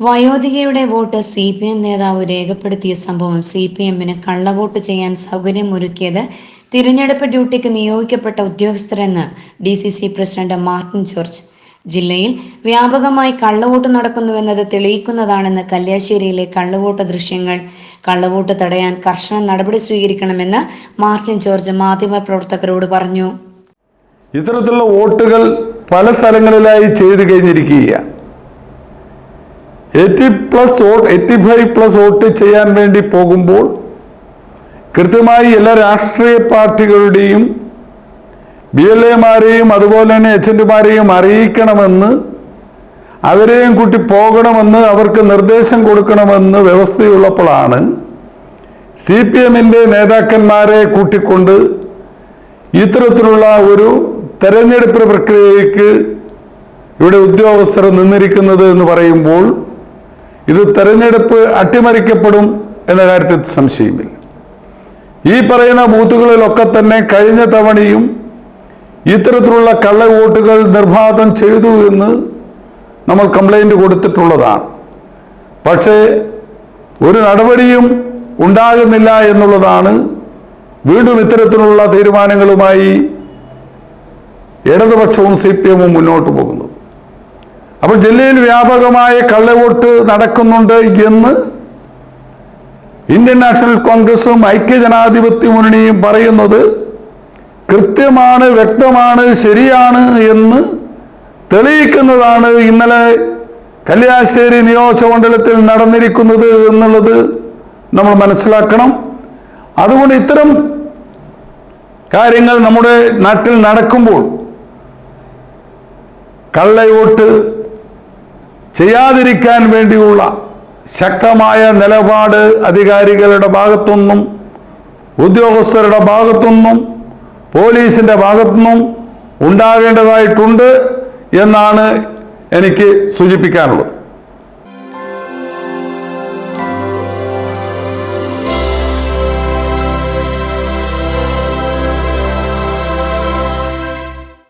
വയോധികയുടെ vote C P M നേതാവ് രേഖപ്പെടുത്തിയ സംഭവം സി പി എമ്മിന് കള്ളവോട്ട് ചെയ്യാൻ സൗകര്യമൊരുക്കിയത് തിരഞ്ഞെടുപ്പ് ഡ്യൂട്ടിക്ക് നിയോഗിക്കപ്പെട്ട ഉദ്യോഗസ്ഥരെന്ന് D C C president Martin George. ജില്ലയിൽ വ്യാപകമായി കള്ളവോട്ട് നടക്കുന്നുവെന്നത് തെളിയിക്കുന്നതാണെന്ന് കല്യാശ്ശേരിയിലെ കള്ളവോട്ട് ദൃശ്യങ്ങൾ. കള്ളവോട്ട് തടയാൻ കർശന നടപടി സ്വീകരിക്കണമെന്ന് മാർട്ടിൻ ജോർജ് മാധ്യമപ്രവർത്തകരോട് പറഞ്ഞു. ഇത്തരത്തിലുള്ള വോട്ടുകൾ പല സ്ഥലങ്ങളിലായി ചെയ്തു കഴിഞ്ഞിരിക്കുകയാണ്. Eighty plus vote eighty five plus vote ചെയ്യാൻ വേണ്ടി പോകുമ്പോൾ കൃത്യമായി എല്ലാ രാഷ്ട്രീയ പാർട്ടികളുടെയും ബി എൽ എമാരെയും അതുപോലെ തന്നെ എച്ച് അറിയിക്കണമെന്ന് അവരെയും കൂട്ടി പോകണമെന്ന് അവർക്ക് നിർദ്ദേശം കൊടുക്കണമെന്ന് വ്യവസ്ഥയുള്ളപ്പോഴാണ് സി പി എമ്മിന്റെ നേതാക്കന്മാരെ കൂട്ടിക്കൊണ്ട് ഇത്തരത്തിലുള്ള ഒരു തെരഞ്ഞെടുപ്പ് പ്രക്രിയയ്ക്ക് ഇവിടെ ഉദ്യോഗസ്ഥർ നിന്നിരിക്കുന്നത് എന്ന് പറയുമ്പോൾ ഇത് തെരഞ്ഞെടുപ്പ് അട്ടിമറിക്കപ്പെടും എന്ന കാര്യത്തിൽ സംശയമില്ല. ഈ പറയുന്ന ബൂത്തുകളിലൊക്കെ തന്നെ കഴിഞ്ഞ തവണയും ഇത്തരത്തിലുള്ള കള്ള വോട്ടുകൾ നിർബാധം ചെയ്തു എന്ന് നമ്മൾ കംപ്ലൈന്റ് കൊടുത്തിട്ടുള്ളതാണ്. പക്ഷേ ഒരു നടപടിയും ഉണ്ടാകുന്നില്ല എന്നുള്ളതാണ് വീണ്ടും ഇത്തരത്തിലുള്ള തീരുമാനങ്ങളുമായി ഇടതുപക്ഷവും സി പി എമ്മും മുന്നോട്ട് പോകുന്നത്. അപ്പോൾ ജില്ലയിൽ വ്യാപകമായ കള്ളവോട്ട് നടക്കുന്നുണ്ട് എന്ന് ഇന്ത്യൻ നാഷണൽ കോൺഗ്രസും ഐക്യജനാധിപത്യ മുന്നണിയും പറയുന്നത് കൃത്യമാണ് വ്യക്തമാണ് ശരിയാണ് എന്ന് തെളിയിക്കുന്നതാണ് ഇന്നലെ കല്യാശ്ശേരി നിയോജകമണ്ഡലത്തിൽ നടന്നിരിക്കുന്നത് എന്നുള്ളത് നമ്മൾ മനസ്സിലാക്കണം. അതുകൊണ്ട് ഇത്തരം കാര്യങ്ങൾ നമ്മുടെ നാട്ടിൽ നടക്കുമ്പോൾ കള്ളവോട്ട് ചെയ്യാതിരിക്കാൻ വേണ്ടിയുള്ള ശക്തമായ നിലപാട് അധികാരികളുടെ ഭാഗത്തുനിന്നും ഉദ്യോഗസ്ഥരുടെ ഭാഗത്തുനിന്നും പോലീസിന്റെ ഭാഗത്തുനിന്നും ഉണ്ടാകേണ്ടതായിട്ടുണ്ട് എന്നാണ് എനിക്ക് സൂചിപ്പിക്കാനുള്ളത്.